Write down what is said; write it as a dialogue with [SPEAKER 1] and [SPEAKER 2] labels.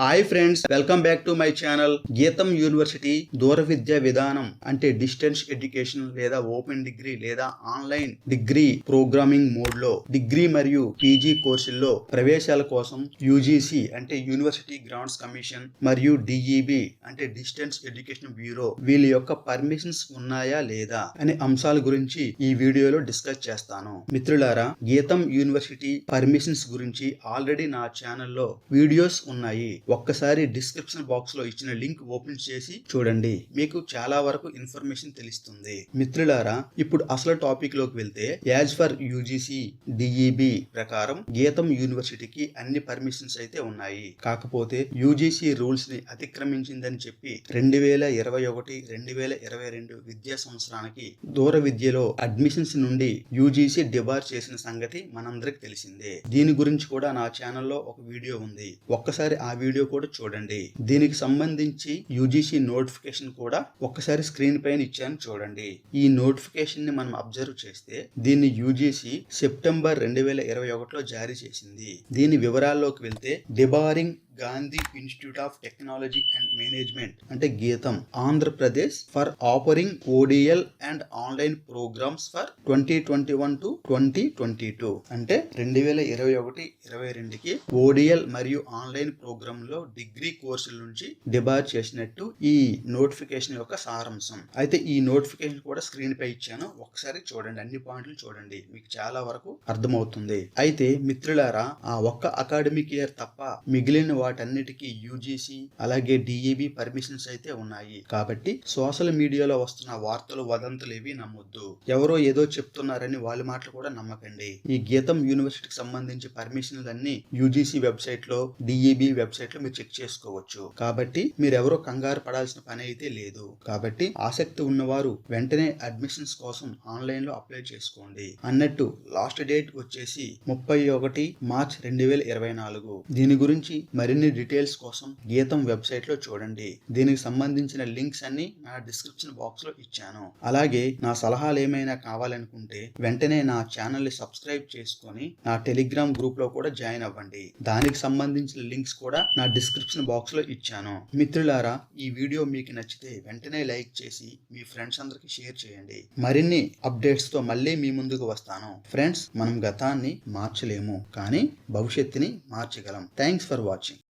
[SPEAKER 1] Hi friends welcome back to my channel Gitam university దూర విద్యా విధానం అంటే డిస్టెన్స్ ఎడ్యుకేషన్ లేదా ఓపెన్ డిగ్రీ లేదా ఆన్లైన్ డిగ్రీ ప్రోగ్రామింగ్ మోడ్లో డిగ్రీ మరియు పీజీ కోర్సుల్లో ప్రవేశాల కోసం యూజీసీ అంటే యూనివర్సిటీ గ్రాంట్స్ కమిషన్ మరియు డిఈబి అంటే డిస్టెన్స్ ఎడ్యుకేషన్ బ్యూరో వీళ్ళ యొక్క పర్మిషన్స్ ఉన్నాయా లేదా అనే అంశాల గురించి ఈ వీడియోలో డిస్కస్ చేస్తాను. మిత్రులారా గీతం యూనివర్సిటీ పర్మిషన్స్ గురించి ఆల్రెడీ నా ఛానల్లో వీడియోస్ ఉన్నాయి. ఒక్కసారి డిస్క్రిప్షన్ బాక్స్లో ఇచ్చిన లింక్ ఓపెన్ చేసి చూడండి. మీకు చాలా వరకు ఇన్ఫర్మేషన్ తెలుస్తుంది. మిత్రులారా ఇప్పుడు అసలు టాపిక్లోకి వెళ్తే యాజ్ ఫర్ యూజీసీ డిఈబి ప్రకారం గీతం యూనివర్సిటీకి అన్ని పర్మిషన్స్ అయితే ఉన్నాయి. కాకపోతే యూజీసీ రూల్స్ని అతిక్రమించిందని చెప్పి రెండు వేల ఇరవై ఒకటి రెండు వేల ఇరవై రెండు విద్యా సంవత్సరానికి దూర విద్యలో అడ్మిషన్స్ నుండి యూజీసీ డిబార్ చేసిన సంగతి మనందరికి తెలిసిందే. దీని గురించి కూడా నా ఛానల్లో ఒక వీడియో ఉంది. ఒక్కసారి ఆ వీడియో వీడియో కూడా చూడండి. దీనికి సంబంధించి యూజీసీ నోటిఫికేషన్ కూడా ఒక్కసారి స్క్రీన్ పైన ఇచ్చాను చూడండి. ఈ నోటిఫికేషన్ని మనం అబ్జర్వ్ చేస్తే దీన్ని యూజీసీ సెప్టెంబర్ రెండు వేల ఇరవై ఒకటిలో జారీ చేసింది. దీని వివరాల్లోకి వెళ్తే debarring Gandhi institute of technology and management అంటే Gitam Andhra Pradesh for offering ODL and online programs for twenty twenty one to twenty twenty two అంటే రెండు వేల ఇరవై ఒకటి ఇరవై రెండుకి ఓడిఎల్ మరియు ఆన్లైన్ ప్రోగ్రామ్లో డిగ్రీ కోర్సుల నుంచి డిబార్ చేసినట్టు ఈ నోటిఫికేషన్ యొక్క సారాంశం. అయితే ఈ నోటిఫికేషన్ కూడా స్క్రీన్ పై ఇచ్చాను. ఒకసారి చూడండి అన్ని పాయింట్లు చూడండి. మీకు చాలా వరకు అర్థమవుతుంది. అయితే మిత్రులారా ఆ ఒక్క అకాడమిక్ ఇయర్ తప్ప మిగిలిన వాటన్నిటికీ యూజీసీ అలాగే డిఈబి పర్మిషన్స్ అయితే ఉన్నాయి. కాబట్టి సోషల్ మీడియాలో వస్తున్న వార్తలు వదంతులు ఏవి నమ్మొద్దు. ఎవరో ఏదో చెప్తున్నారని వాళ్ళ మాటలు కూడా నమ్మకండి. ఈ గీతం యూనివర్సిటీకి సంబంధించి పర్మిషన్లు అన్ని యూజీసీ వెబ్సైట్లో డిఈబి వెబ్సైట్లో మీరు చెక్ చేసుకోవచ్చు. కాబట్టి మీరు కంగారు పడాల్సిన పని అయితే లేదు. కాబట్టి ఆసక్తి ఉన్నవారు వెంటనే అడ్మిషన్స్ కోసం ఆన్లైన్లో అప్లై చేసుకోండి. అన్నట్టు లాస్ట్ డేట్ వచ్చేసి ముప్పై ఒకటి మార్చ్ రెండు వేల ఇరవై నాలుగు. దీని గురించి మరి మరిన్ని డీటెయిల్స్ కోసం గీతం వెబ్సైట్లో చూడండి. దీనికి సంబంధించిన లింక్స్ అన్ని నా డిస్క్రిప్షన్ బాక్స్లో ఇచ్చాను. అలాగే నా సలహాలు ఏమైనా కావాలనుకుంటే వెంటనే నా ఛానల్ని సబ్స్క్రైబ్ చేసుకొని నా టెలిగ్రామ్ గ్రూప్లో కూడా జాయిన్ అవ్వండి. దానికి సంబంధించిన లింక్స్ కూడా నా డిస్క్రిప్షన్ బాక్స్లో ఇచ్చాను. మిత్రులారా ఈ వీడియో మీకు నచ్చితే వెంటనే లైక్ చేసి మీ ఫ్రెండ్స్ అందరికి షేర్ చేయండి. మరిన్ని అప్డేట్స్తో మళ్ళీ మీ ముందుకు వస్తాను. ఫ్రెండ్స్ మనం గతాన్ని మార్చలేము కానీ భవిష్యత్తుని మార్చగలం. Thanks for watching